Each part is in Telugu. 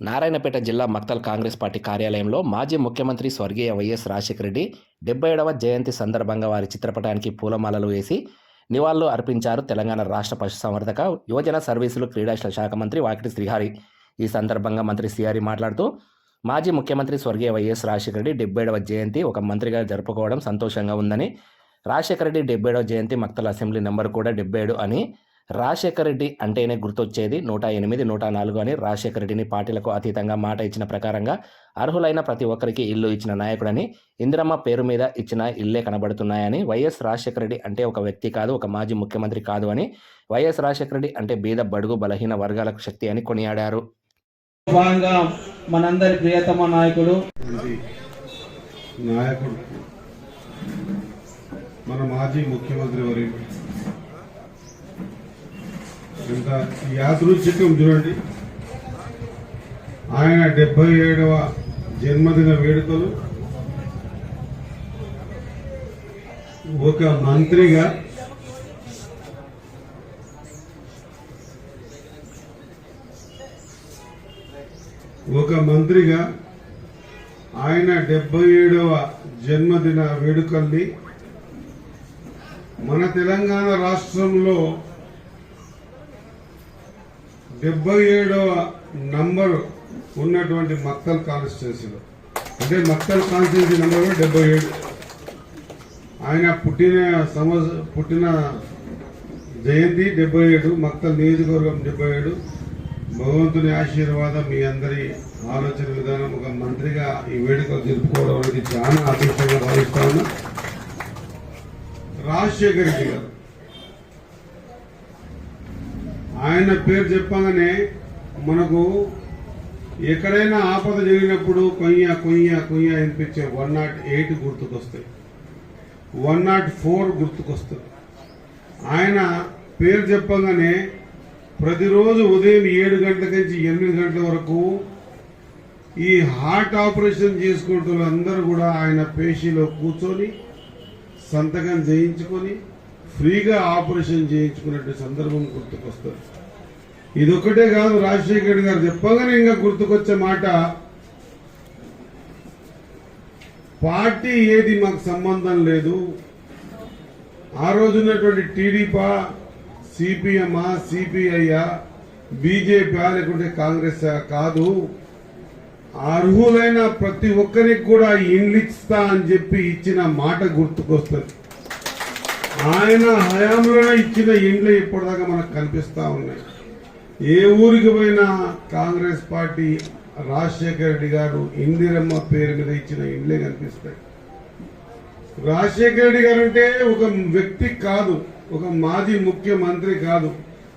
నారాయణపేట జిల్లా మక్తల్ కాంగ్రెస్ పార్టీ కార్యాలయంలో మాజీ ముఖ్యమంత్రి స్వర్గీయ వైఎస్ రాజశేఖర రెడ్డి డెబ్బై ఏడవ జయంతి సందర్భంగా వారి చిత్రపటానికి పూలమాలలు వేసి నివాళులు అర్పించారు తెలంగాణ రాష్ట్ర పశుసంవర్ధక యువజన సర్వీసులు క్రీడా శాఖ మంత్రి వాకిటి శ్రీహరి. ఈ సందర్భంగా మంత్రి శ్రీహారి మాట్లాడుతూ మాజీ ముఖ్యమంత్రి స్వర్గీయ వైఎస్ రాజశేఖర రెడ్డి డెబ్బై ఏడవ జయంతి ఒక మంత్రిగా జరుపుకోవడం సంతోషంగా ఉందని రాజశేఖర రెడ్డి డెబ్బై ఏడవ జయంతి మక్తల్ అసెంబ్లీ నెంబర్ కూడా డెబ్బై ఏడు అని రాజశేఖర రెడ్డి అంటేనే గుర్తొచ్చేది. నూట ఎనిమిది నూట నాలుగు అని రాజశేఖర రెడ్డిని పార్టీలకు అతీతంగా మాట ఇచ్చిన ప్రకారంగా అర్హులైన ప్రతి ఒక్కరికి ఇల్లు ఇచ్చిన నాయకుడని ఇందిరమ్మ పేరు మీద ఇచ్చిన ఇల్లే కనబడుతున్నాయని వైఎస్ రాజశేఖర రెడ్డి అంటే ఒక వ్యక్తి కాదు ఒక మాజీ ముఖ్యమంత్రి కాదు అని వైఎస్ రాజశేఖర రెడ్డి అంటే బీద బడుగు బలహీన వర్గాలకు శక్తి అని కొనియాడారు. మనందరి ప్రియతమ నాయకుడు. నాయకుడు. మన మాజీ ముఖ్యమంత్రి వరి ఇంత యాదృచ్ఛికం చూడండి. ఆయన డెబ్బై ఏడవ జన్మదిన వేడుకలు. ఒక మంత్రిగా ఒక మంత్రిగా ఆయన డెబ్బై ఏడవ జన్మదిన వేడుకల్ని మన తెలంగాణ రాష్ట్రంలో డెబ్బై ఏడవ నంబర్ ఉన్నటువంటి మక్తల్ కాన్స్టిట్యున్సీలో. అంటే మక్తల్ కాన్స్టిట్యున్సీ నంబర్ డెబ్బై ఏడు ఆయన పుట్టిన సంవత్సరం పుట్టిన జయంతి డెబ్బై ఏడు మక్తల్ నియోజకవర్గం డెబ్బై ఏడు భగవంతుని ఆశీర్వాదం మీ అందరి ఆలోచన విధానం ఒక మంత్రిగా ఈ వేడుకలు జరుపుకోవడం అనేది చాలా అదృష్టంగా భావిస్తా ఉన్నా. రాజశేఖర్ రెడ్డి గారు. ఆయన పేరు చెప్పగానే మనకు ఎక్కడైనా ఆపద జరిగినప్పుడు కొయ్య కొయ్య కొయ్య అనిపించే వన్ నాట్ ఎయిట్ గుర్తుకొస్తాయి. వన్ నాట్ ఫోర్ గుర్తుకొస్తుంది ఆయన పేరు చెప్పగానే ప్రతిరోజు ఉదయం ఏడు గంటల నుంచి ఎనిమిది గంటల వరకు ఈ హార్ట్ ఆపరేషన్ చేసుకుంటున్న అందరూ కూడా ఆయన పేషీలో కూర్చొని సంతకం చేయించుకొని ఫ్రీగా ఆపరేషన్ చేయించుకున్నట్టు సందర్భం గుర్తుకొస్తుంది. ఇది ఒకటే కాదు రాజశేఖర్ గారు చెప్పగానే ఇంకా గుర్తుకొచ్చే మాట. పార్టీ ఏది మాకు సంబంధం లేదు. ఆ రోజున్నటువంటి టీడీపా సిపిఎమ్మా సిపిఐయా బీజేపీ లేకుంటే కాంగ్రెస్ కాదు. అర్హులైన ప్రతి ఒక్కరికి కూడా ఇండ్లు ఇస్తా అని చెప్పి ఇచ్చిన మాట గుర్తుకొస్తుంది. ఆయన హయాంలోనే ఇచ్చిన ఇండ్లు ఇప్పటిదాకా మనకు కనిపిస్తా ఉన్నాయి. ఏ ఊరికి పోయినా కాంగ్రెస్ పార్టీ రాజశేఖర రెడ్డి గారు ఇందిరమ్మ పేరు మీద ఇచ్చిన ఇండ్లే కనిపిస్తాయి. రాజశేఖర రెడ్డి గారు అంటే ఒక వ్యక్తి కాదు ఒక మాజీ ముఖ్యమంత్రి కాదు.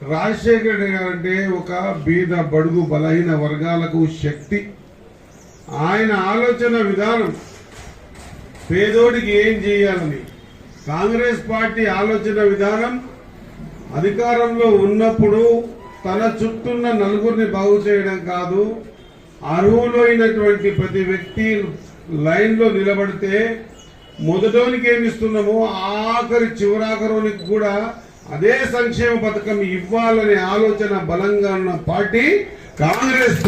రాజశేఖర రెడ్డి గారు అంటే ఒక బీద బడుగు బలహీన వర్గాలకు శక్తి. ఆయన ఆలోచన విధానం పేదోడికి ఏం చేయాలని? కాంగ్రెస్ పార్టీ ఆలోచన విధానం అధికారంలో ఉన్నప్పుడు తన చుట్టూన్న నలుగురిని బాగు చేయడం కాదు అర్హులైనటువంటి ప్రతి వ్యక్తి లైన్లో నిలబడితే మొదటోనికి ఏమి ఇస్తున్నామో ఆఖరి చివరాఖరునికి కూడా అదే సంక్షేమ పథకం ఇవ్వాలనే ఆలోచన బలంగా ఉన్న పార్టీ కాంగ్రెస్